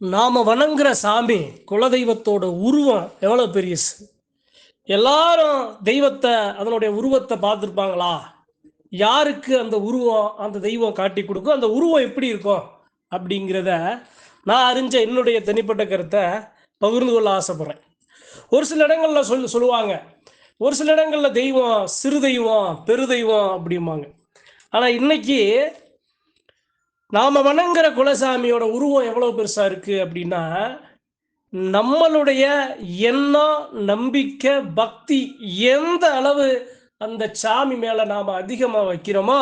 நாம் வணங்குற சாமி குலதெய்வத்தோட உருவம் எவ்வளோ பெரியசு? எல்லாரும் தெய்வத்தை அதனுடைய உருவத்தை பார்த்துருப்பாங்களா? யாருக்கு அந்த உருவம் அந்த தெய்வம் காட்டி கொடுக்கும்? அந்த உருவம் எப்படி இருக்கும்? அப்படிங்கிறத நான் அறிஞ்ச என்னுடைய தனிப்பட்ட கருத்தை பகிர்ந்து கொள்ள ஆசைப்படுறேன். ஒரு சில இடங்களில் சொல் சொல்லுவாங்க ஒரு சில இடங்களில் தெய்வம் சிறு தெய்வம் பெரு தெய்வம் அப்படிம்பாங்க. ஆனால் இன்னைக்கு நாம வணங்குற குலசாமியோட உருவம் எவ்வளவு பெருசா இருக்கு அப்படின்னா நம்மளுடைய எண்ணம் நம்பிக்கை பக்தி எந்த அளவு அந்த சாமி மேல நாம அதிகமா வைக்கிறோமோ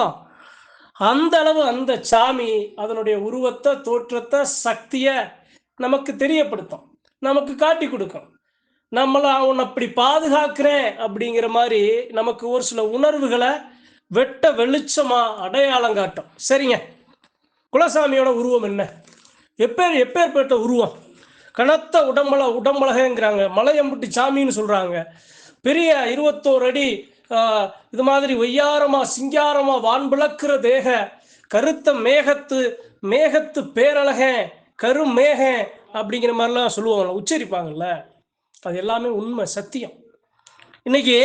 அந்த அளவு அந்த சாமி அதனுடைய உருவத்தை தோற்றத்தை சக்தியை நமக்கு தெரியப்படுத்தும். நமக்கு காட்டி கொடுக்கும். நம்மளை அவன் அப்படி பாதுகாக்கிறேன் அப்படிங்கிற மாதிரி நமக்கு ஒரு சில உணர்வுகளை வெட்ட வெளிச்சமா அடையாளம் காட்டும். சரிங்க? குலசாமியோட உருவம் என்ன? எப்பேர் எப்பேற்பட்ட உருவம்? கனத்த உடம்பல உடம்பலகங்கிறாங்க. மலையம்புட்டி சாமின்னு சொல்கிறாங்க பெரிய இருபத்தோரு அடி இது மாதிரி ஒய்யாரமா சிங்காரமா வான் விளக்குற தேக கருத்த மேகத்து மேகத்து பேரழகன் கருமேகன் அப்படிங்கிற மாதிரிலாம் சொல்லுவாங்க உச்சரிப்பாங்கல்ல. அது எல்லாமே உண்மை சத்தியம். இன்னைக்கு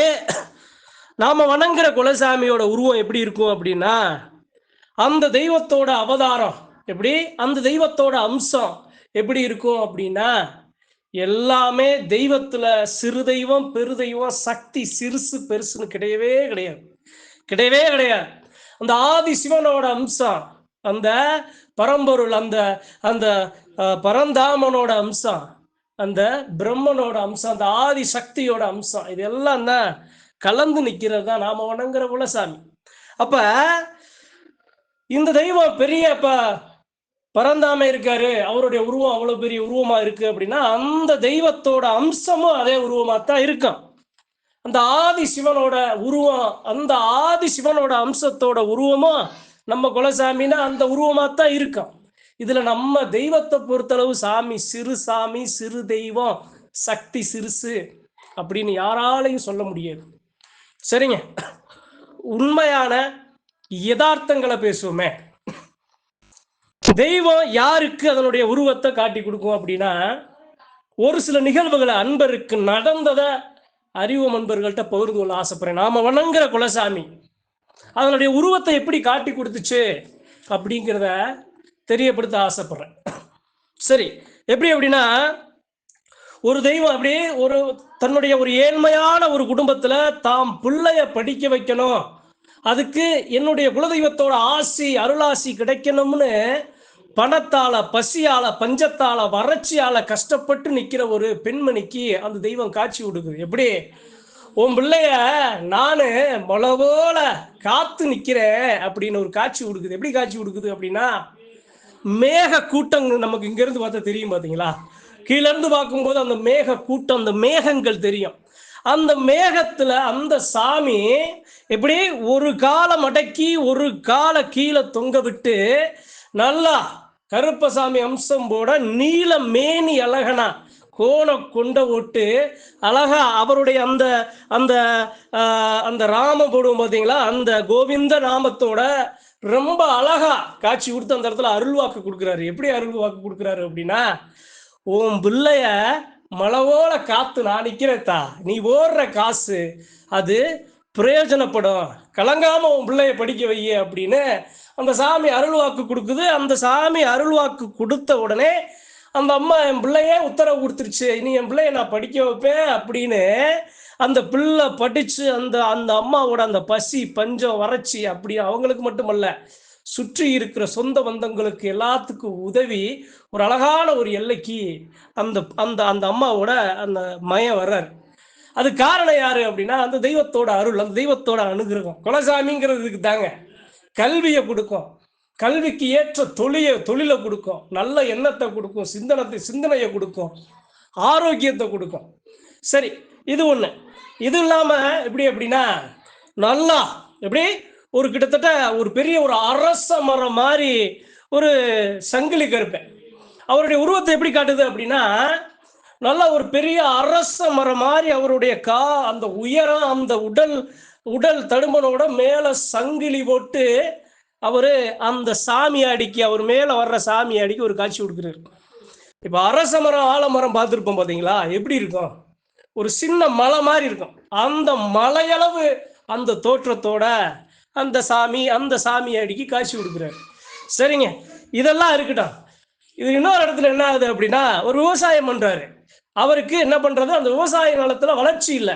நாம வணங்குற குலசாமியோட உருவம் எப்படி இருக்கும் அப்படின்னா அந்த தெய்வத்தோட அவதாரம் எப்படி? அந்த தெய்வத்தோட அம்சம் எப்படி இருக்கும் அப்படின்னா எல்லாமே தெய்வத்துல சிறு தெய்வம் பெரு தெய்வம் சக்தி சிறுசு பெருசுன்னு கிடையவே கிடையாது. கிடையவே கிடையாது. அந்த ஆதி சிவனோட அம்சம் அந்த பரம்பொருள் அந்த அந்த பரந்தாமனோட அம்சம் அந்த பிரம்மனோட அம்சம் அந்த ஆதி சக்தியோட அம்சம் இது எல்லாம் தான் கலந்து நிற்கிறது தான் நாம வணங்குற குலசாமி. அப்ப இந்த தெய்வம் பெரிய இப்ப பரந்தாம இருக்காரு. அவருடைய உருவம் அவ்வளவு பெரிய உருவமா இருக்கு அப்படின்னா அந்த தெய்வத்தோட அம்சமும் அதே உருவமா தான் இருக்கும். அந்த ஆதி சிவனோட உருவம் அந்த ஆதி சிவனோட அம்சத்தோட உருவமும் நம்ம குலசாமின்னா அந்த உருவமா தான் இருக்கும். இதுல நம்ம தெய்வத்தை பொறுத்தளவு சாமி சிறு சாமி சிறு தெய்வம் சக்தி சிறுசு அப்படின்னு யாராலையும் சொல்ல முடியாது. சரிங்க. உண்மையான யதார்த்தங்களை பேசுவோமே. தெய்வம் யாருக்கு அதனுடைய உருவத்தை காட்டி கொடுக்கும் அப்படின்னா ஒரு சில நிகழ்வுகளை அன்பருக்கு நடந்ததை அறிவு அன்பர்கள்ட்ட பகிர்ந்து கொள்ள ஆசைப்படுறேன். நாம வணங்குற குலசாமி அதனுடைய உருவத்தை எப்படி காட்டி கொடுத்துச்சு அப்படிங்கிறத தெரியப்படுத்த ஆசைப்படுறேன். சரி எப்படி அப்படின்னா ஒரு தெய்வம் அப்படியே ஒரு தன்னுடைய ஒரு ஏழ்மையான ஒரு குடும்பத்துல தாம் பிள்ளைய படிக்க வைக்கணும். அதுக்கு என்னுடைய குலதெய்வத்தோட ஆசி அருளாசி கிடைக்கணும்னு பணத்தால பசியால பஞ்சத்தால வறட்சியால கஷ்டப்பட்டு நிக்கிற ஒரு பெண்மணிக்கு அந்த தெய்வம் காட்சி கொடுக்குது எப்படி? உன் பிள்ளைய நானு மொளவோல காத்து நிக்கிறேன் அப்படின்னு ஒரு காட்சி கொடுக்குது எப்படி காட்சி கொடுக்குது அப்படின்னா மேக கூட்டம் நமக்கு இங்க இருந்து பார்த்தா தெரியும் பாத்தீங்களா? கீழே இருந்து பார்க்கும்போது அந்த மேக கூட்டம் அந்த மேகங்கள் தெரியும். அந்த மேகத்துல அந்த சாமி எப்படி ஒரு காலை மடக்கி ஒரு காலை கீழே தொங்க விட்டு நல்லா கருப்பசாமி அம்சம் போட நீல மேனி அழகனா கோண கொண்ட ஒட்டு அழகா அவருடைய அந்த அந்த அந்த ராம போடுவோம் பார்த்தீங்களா? அந்த கோவிந்த நாமத்தோட ரொம்ப அழகா காட்சி கொடுத்து அந்த இடத்துல அருள்வாக்கு கொடுக்குறாரு. எப்படி அருள்வாக்கு கொடுக்குறாரு அப்படின்னா உன் பிள்ளைய மலவோல காத்து நான் நிற்கிறேத்தா நீ ஓடுற காசு அது பிரயோஜனப்படும். கலங்காம உன் பிள்ளைய படிக்க வை அப்படின்னு அந்த சாமி அருள்வாக்கு கொடுக்குது. அந்த சாமி அருள்வாக்கு கொடுத்த உடனே அந்த அம்மா என் பிள்ளையே உத்தரவு கொடுத்துருச்சு. இனி என் பிள்ளைய நான் படிக்க வைப்பேன் அப்படின்னு அந்த பிள்ளை படிச்சு அந்த அந்த அம்மாவோட அந்த பசி பஞ்சம் வறட்சி அப்படி அவங்களுக்கு மட்டுமல்ல. சுற்றி இருக்கிற சொந்த பந்தங்களுக்கு எல்லாத்துக்கும் உதவி ஒரு அழகான ஒரு எல்லைக்கு அந்த அந்த அந்த அம்மாவோட அந்த மயம் வர்றாரு. அது காரணம் யாரு அப்படின்னா அந்த தெய்வத்தோட அருள் அந்த தெய்வத்தோட அனுகிரகம். குலசாமிங்கிறதுக்கு தாங்க. கல்வியை கொடுக்கும். கல்விக்கு ஏற்ற தொழிலை தொழிலை கொடுக்கும். நல்ல எண்ணத்தை கொடுக்கும். சிந்தனத்தை சிந்தனையை கொடுக்கும். ஆரோக்கியத்தை கொடுக்கும். சரி இது ஒண்ணு. இது இல்லாம எப்படி அப்படின்னா நல்லா எப்படி? ஒரு கிட்டத்தட்ட ஒரு பெரிய ஒரு அரச மரம் மாதிரி ஒரு சங்கிலி கருப்பேன் அவருடைய உருவத்தை எப்படி காட்டுது அப்படின்னா நல்ல ஒரு பெரிய அரச மரம் மாதிரி அவருடைய கா அந்த உயரம் அந்த உடல் உடல் தடுமனோட மேல சங்கிலி போட்டு அவரு அந்த சாமியாடிக்கு அவர் மேல வர்ற சாமியாடிக்கு ஒரு காட்சி கொடுக்குறாரு. இப்போ அரச மரம் ஆலமரம் பார்த்துருப்போம் பார்த்தீங்களா எப்படி இருக்கும்? ஒரு சின்ன மலை மாதிரி இருக்கும். அந்த மலையளவு அந்த தோற்றத்தோட அந்த சாமி அந்த சாமி அடிக்கி காட்சி கொடுக்குறாரு. சரிங்க. இதெல்லாம் இருக்கட்டும். இது இன்னொரு இடத்துல என்ன ஆகுது அப்படின்னா ஒரு விவசாயம் பண்றாரு. அவருக்கு என்ன பண்றது? அந்த விவசாய நிலத்துல வளர்ச்சி இல்லை.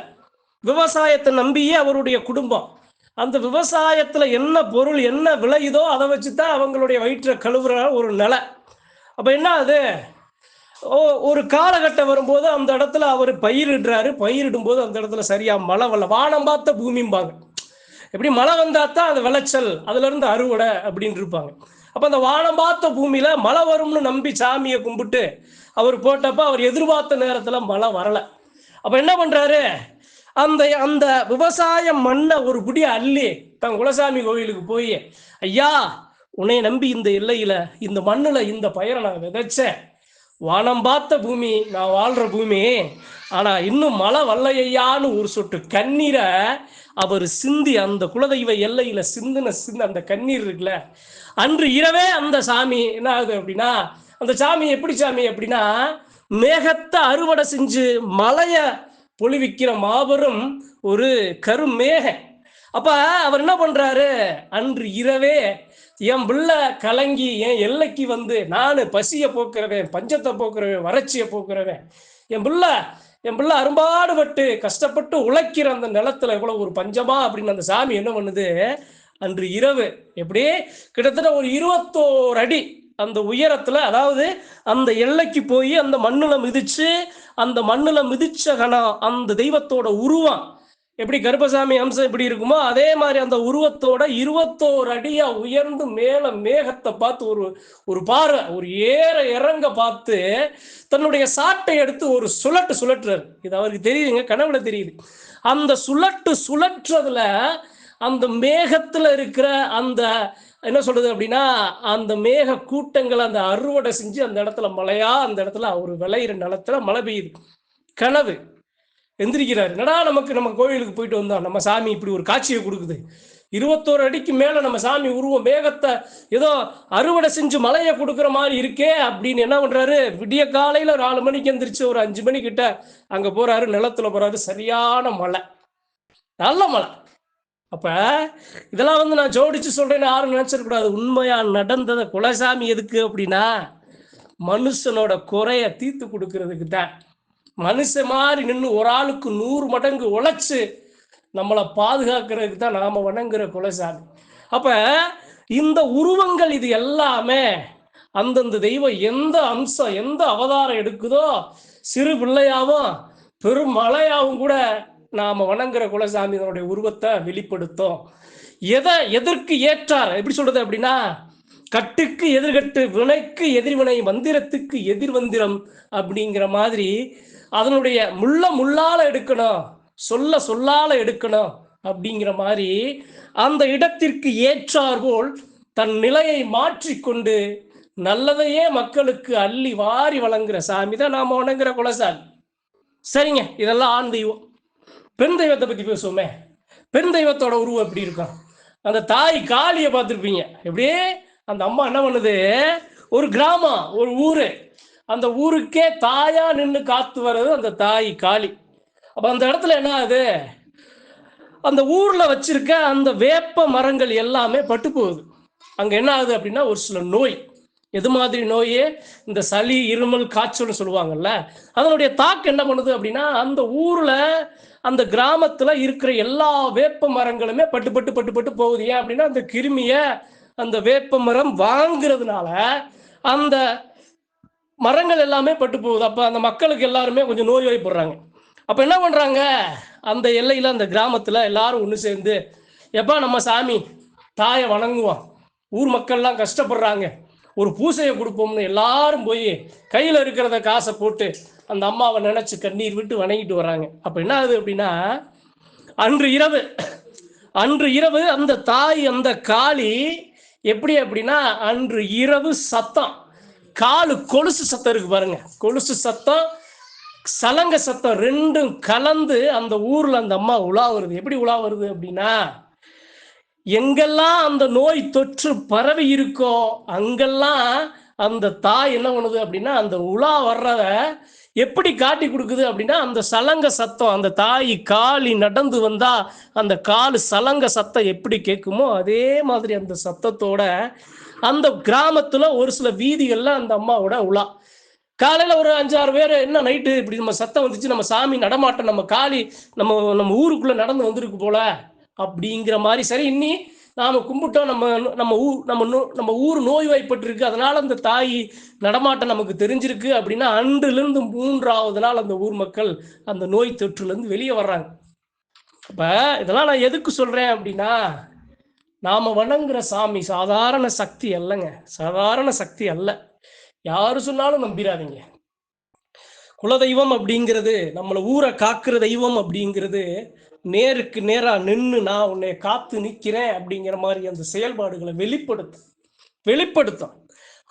விவசாயத்தை நம்பியே அவருடைய குடும்பம். அந்த விவசாயத்துல என்ன பொருள் என்ன விளையுதோ அதை வச்சு தான் அவங்களுடைய வயிற்றை கழுவுற ஒரு நிலை. அப்ப என்ன ஆகுது? ஓ ஒரு காலகட்டம் வரும்போது அந்த இடத்துல அவர் பயிரிடுறாரு. பயிரிடும் போது அந்த இடத்துல சரியா மழை வரல. வானம் பார்த்த பூமிம்பாங்க. எப்படி மழை வந்தா தான் அது விளைச்சல். அதுல இருந்து அறுவடை அப்படின்னு இருப்பாங்க. அப்ப அந்த வானம் பார்த்த பூமியில மழை வரும்னு நம்பி சாமியை கும்பிட்டு அவர் போட்டப்ப அவர் எதிர்பார்த்த நேரத்துல மழை வரல. அப்ப என்ன பண்றாரு? அந்த அந்த விவசாய மண்ணை ஒரு குடி அள்ளி தன் குலசாமி கோயிலுக்கு போய் ஐயா உன்னை நம்பி இந்த எல்லையில இந்த மண்ணுல இந்த பயிரை நான் விதைச்சேன். வானம் பார்த்த பூமி நான் வாழ்ற பூமி. ஆனா இன்னும் மழை வல்லையான்னு ஒரு சொட்டு கண்ணீரை அவர் சிந்தி அந்த குலதெய்வ எல்லையில சிந்தின சிந்து அந்த கண்ணீர் இருக்குல்ல. அன்று இரவே அந்த சாமி என்ன ஆகுது அப்படின்னா அந்த சாமி எப்படி சாமி அப்படின்னா மேகத்தை அறுவடை செஞ்சு மலைய பொழிவிக்கிற மாபெரும் ஒரு கருமேகம் அப்ப அவர் என்ன பண்றாரு? அன்று இரவே என் பிள்ளை கலங்கி என் எல்லைக்கு வந்து நான் பசியை போக்குறவன் பஞ்சத்தை போக்குறவன் வறட்சியை போக்குறவன். என் பிள்ளை என் பிள்ளை அரும்பாடுபட்டு கஷ்டப்பட்டு உழைக்கிற அந்த நிலத்துல எவ்வளவு ஒரு பஞ்சமா அப்படின்னு அந்த சாமி என்ன பண்ணுது? அன்று இரவு எப்படி? கிட்டத்தட்ட ஒரு இருபத்தோரு அடி அந்த உயரத்துல அதாவது அந்த எல்லைக்கு போய் அந்த மண்ணுல மிதிச்சு அந்த மண்ணுல மிதிச்ச கணம் அந்த தெய்வத்தோட உருவம். எப்படி கருப்பசாமி அம்சம் எப்படி இருக்குமோ அதே மாதிரி அந்த உருவத்தோட இருபத்தோரு அடியா உயர்ந்து மேல மேகத்தை பார்த்து ஒரு ஒரு பார்வை ஒரு ஏற இறங்க பார்த்து தன்னுடைய சாட்டை எடுத்து ஒரு சுழட்டு சுழற்றுறாரு. இது அவருக்கு தெரியுதுங்க கனவுல தெரியுது. அந்த சுழட்டு சுழற்றுறதுல அந்த மேகத்துல இருக்கிற அந்த என்ன சொல்றது அப்படின்னா அந்த மேக கூட்டங்களை அந்த அறுவடை செஞ்சு அந்த இடத்துல மழையா அந்த இடத்துல அவர் விளையிற நிலத்துல மழை பெய்யுது. கனவு. எந்திரிக்கிறாரு. என்னடா நமக்கு நம்ம கோயிலுக்கு போயிட்டு வந்தோம். நம்ம சாமி இப்படி ஒரு காட்சியை கொடுக்குது. இருபத்தோரு அடிக்கு மேல நம்ம சாமி உருவம் மேகத்தை ஏதோ அறுவடை செஞ்சு மலையை கொடுக்குற மாதிரி இருக்கே அப்படின்னு என்ன பண்றாரு? விடிய காலையில நாலு மணிக்கு எந்திரிச்சு ஒரு அஞ்சு மணி கிட்ட அங்க போறாரு. நிலத்துல போறாரு. சரியான மலை நல்ல மலை அப்ப இதெல்லாம் வந்து நான் ஜோடிச்சு சொல்றேன்னு யாரும் நினைச்சிடக்கூடாது உண்மையா நடந்ததை குலசாமி எதுக்கு அப்படின்னா மனுஷனோட குறைய தீர்த்து கொடுக்கறதுக்கு தான் மனுஷன் மாதிரி நின்று ஒரு ஆளுக்கு நூறு மடங்கு உழைச்சு நம்மளை பாதுகாக்கிறதுக்கு தான் நாம வணங்குற குலசாமி. அப்ப இந்த உருவங்கள் இது எல்லாமே அந்தந்த தெய்வம் எந்த அம்சம் எந்த அவதாரம் எடுக்குதோ சிறு பிள்ளையாவும் பெருமலையாவும் கூட நாம வணங்குற குலசாமியினுடைய உருவத்தை வெளிப்படுத்தும். எதை எதற்கு ஏற்றார்? எப்படி சொல்றது அப்படின்னா கட்டுக்கு எதிர்கட்டு வினைக்கு எதிர்வினை மந்திரத்துக்கு எதிர்வந்திரம் அப்படிங்கிற மாதிரி அதனுடைய முள்ள முள்ளால எடுக்கணும் சொல்ல சொல்லால எடுக்கணும் அப்படிங்கிற மாதிரி அந்த இடத்திற்கு ஏற்றாற்போல் தன் நிலையை மாற்றிக்கொண்டு நல்லதையே மக்களுக்கு அள்ளி வாரி வழங்குற சாமி தான் நாம் வணங்குற குலசாமி. சரிங்க இதெல்லாம் ஆண் தெய்வம். பெண் தெய்வத்தை பற்றி பேசுவோமே. பெண் தெய்வத்தோட உருவம் எப்படி இருக்கும்? அந்த தாய் காளியை பார்த்துருப்பீங்க. எப்படியே அந்த அம்மா என்ன பண்ணுது? ஒரு கிராமம் ஒரு ஊரு. அந்த ஊருக்கே தாயா நின்று காத்து வர்றது அந்த தாய் காளி. அப்ப அந்த இடத்துல என்ன ஆகுது அந்த ஊர்ல வச்சிருக்க அந்த வேப்ப மரங்கள் எல்லாமே பட்டு போகுது. அங்க என்ன ஆகுது அப்படின்னா ஒரு சில நோய். எது மாதிரி நோயே? இந்த சளி இருமல் காய்ச்சல்னு சொல்லுவாங்கல்ல. அதனுடைய தாக்கு என்ன பண்ணுது அப்படின்னா அந்த ஊர்ல அந்த கிராமத்துல இருக்கிற எல்லா வேப்ப மரங்களுமே பட்டு பட்டு பட்டு பட்டு போகுது. ஏன் அப்படின்னா அந்த கிருமிய அந்த வேப்ப மரம் வாங்குறதுனால அந்த மரங்கள் எல்லாமே பட்டு போகுது. அப்போ அந்த மக்களுக்கு எல்லாருமே கொஞ்சம் நோய் வாய்ப்படுறாங்க அப்போ என்ன பண்ணுறாங்க அந்த எல்லையில் அந்த கிராமத்தில் எல்லாரும் ஒன்று சேர்ந்து எப்பா நம்ம சாமி தாயை வணங்குவோம். ஊர் மக்கள்லாம் கஷ்டப்படுறாங்க. ஒரு பூசையை கொடுப்போம்னு எல்லாரும் போய் கையில் இருக்கிறத காசை போட்டு அந்த அம்மாவை நினச்சி கண்ணீர் விட்டு வணங்கிட்டு வராங்க அப்போ என்ன ஆகுது அப்படின்னா அன்று இரவு அன்று இரவு அந்த தாய் அந்த காளி எப்படி அப்படின்னா அன்று இரவு சத்தம். காலு கொலுசு சத்தம் இருக்கு பாருங்க. கொலுசு சத்தம் சலங்க சத்தம் ரெண்டும் கலந்து அந்த ஊர்ல அந்த அம்மா உலா வருது. எப்படி உலா வருது அப்படின்னா எங்கெல்லாம் அந்த நோய் தொற்று பரவி இருக்கோ அங்கெல்லாம் அந்த தாய் என்ன பண்ணுது அப்படின்னா அந்த உலா வர்றத எப்படி காட்டி கொடுக்குது அப்படின்னா அந்த சலங்க சத்தம் அந்த தாய் காலி நடந்து வந்தா அந்த காலு சலங்க சத்தம் எப்படி கேட்குமோ அதே மாதிரி அந்த சத்தத்தோட அந்த கிராமத்துல ஒரு சில வீதிகள்ல அந்த அம்மாவோட உலா. காலையில ஒரு அஞ்சாறு பேர் என்ன நைட்டு இப்படி நம்ம சத்தம் வந்துச்சு நம்ம சாமி நடமாட்டம் நம்ம காளி நம்ம நம்ம ஊருக்குள்ள நடந்து வந்திருக்கு போல அப்படிங்கிற மாதிரி. சரி இன்னி நாம கும்பிட்டோம் நம்ம நம்ம ஊர் நம்ம நோ- நம்ம ஊர் நோய்வாய்ப்பட்டிருக்கு அதனால அந்த தாய் நடமாட்டம் நமக்கு தெரிஞ்சிருக்கு அப்படின்னா அன்றிலிருந்து மூன்றாவது நாள் அந்த ஊர் மக்கள் அந்த நோய் தொற்றுலேருந்து வெளியே வர்றாங்க. அப்போ இதெல்லாம் நான் எதுக்கு சொல்கிறேன் அப்படின்னா நாம வணங்குற சாமி சாதாரண சக்தி அல்லங்க. சாதாரண சக்தி அல்ல. யாரு சொன்னாலும் நம்பிராதீங்க குலதெய்வம் அப்படிங்கிறது நம்மளை ஊரை காக்குற தெய்வம் அப்படிங்கிறது நேருக்கு நேரா நின்று நான் உன்னை காத்து நிக்கிறேன் அப்படிங்கிற மாதிரி அந்த செயல்பாடுகளை வெளிப்படுத்தும் வெளிப்படுத்தும்.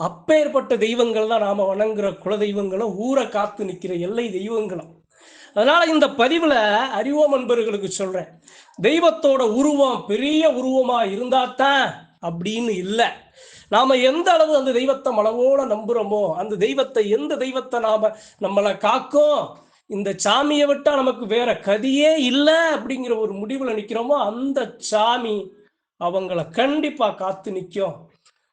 அப்பேற்பட்ட தெய்வங்கள் தான் நாம வணங்குற குலதெய்வங்களும் ஊரை காத்து நிக்கிற எல்லை தெய்வங்களும். அதனால இந்த பதிவுல அறிவோம் அன்பர்களுக்கு சொல்றேன். தெய்வத்தோட உருவம் பெரிய உருவமா இருந்தாதான் அப்படின்னு இல்லை. நாம எந்த அளவு அந்த தெய்வத்தை மனவோட நம்புறோமோ அந்த தெய்வத்தை எந்த தெய்வத்தை நாம நம்மளை காக்கும் இந்த சாமியை விட்டா நமக்கு வேற கதியே இல்லை அப்படிங்கிற ஒரு முடிவுல நிக்கிறோமோ அந்த சாமி அவங்கள கண்டிப்பா காத்து நிற்கும்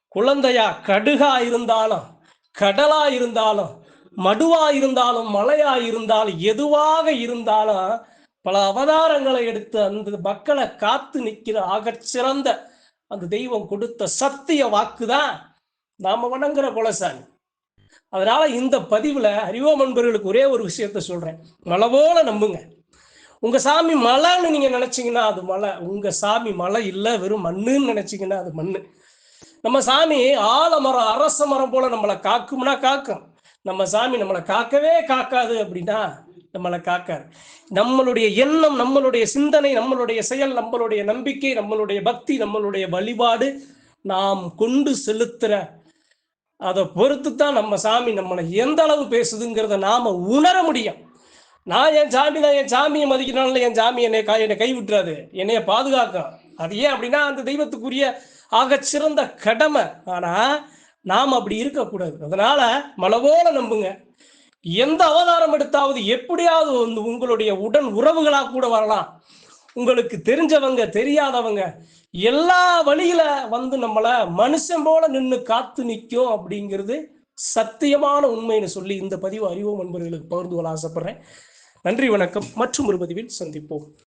குழந்தையா கடுகா இருந்தாலும் கடலா இருந்தாலும் மடுவா இருந்தாலும் மலையா இருந்தாலும் எதுவாக இருந்தாலும் பல அவதாரங்களை எடுத்து அந்த மக்களை காத்து நிற்கிற ஆகச்சிறந்த அந்த தெய்வம் கொடுத்த சத்திய வாக்கு தான் நாம வணங்குற குலசாமி. அதனால இந்த பதிவுல அறிவோ அன்பர்களுக்கு ஒரே ஒரு விஷயத்த சொல்றேன். மலை போல நம்புங்க. உங்க சாமி மலைன்னு நீங்க நினைச்சீங்கன்னா அது மலை. உங்க சாமி மலை இல்லை வெறும் மண்ணுன்னு நினைச்சீங்கன்னா அது மண்ணு. நம்ம சாமி ஆலமரம் அரச மரம் போல நம்மளை காக்கும்னா காக்கும். நம்ம சாமி நம்மளை காக்கவே காக்காது அப்படின்னா நம்மளை காக்காரு நம்மளுடைய எண்ணம் நம்மளுடைய சிந்தனை நம்மளுடைய செயல் நம்மளுடைய நம்பிக்கை நம்மளுடைய பக்தி நம்மளுடைய வழிபாடு நாம் கொண்டு செலுத்துற அதை பொறுத்து தான் நம்ம சாமி நம்மளை எந்த அளவு பேசுதுங்கிறத நாம உணர முடியும். நான் என் சாமி தான் என் சாமியை மதிக்கிறனால என் சாமி என்னை கா என்னை கைவிட்டுறாது என்னைய பாதுகாக்கும். அது ஏன் அப்படின்னா அந்த தெய்வத்துக்குரிய ஆகச் சிறந்த கடமை. ஆனால் நாம் அப்படி இருக்கக்கூடாது. அதனால மனவோல நம்புங்க. எந்த அவதாரம் எடுத்தாவது எப்படியாவது வந்து உங்களுடைய உடன் உறவுகளாக கூட வரலாம். உங்களுக்கு தெரிஞ்சவங்க தெரியாதவங்க எல்லா வழியில வந்து நம்மள மனுஷன் போல நின்று காத்து நிற்கும் அப்படிங்கிறது சத்தியமான உண்மைன்னு சொல்லி இந்த பதிவு அறிவோம் நண்பர்களுக்கு பகிர்ந்து கொள்ள ஆசைப்படுறேன். நன்றி வணக்கம். மற்றும் ஒரு பதிவில் சந்திப்போம்.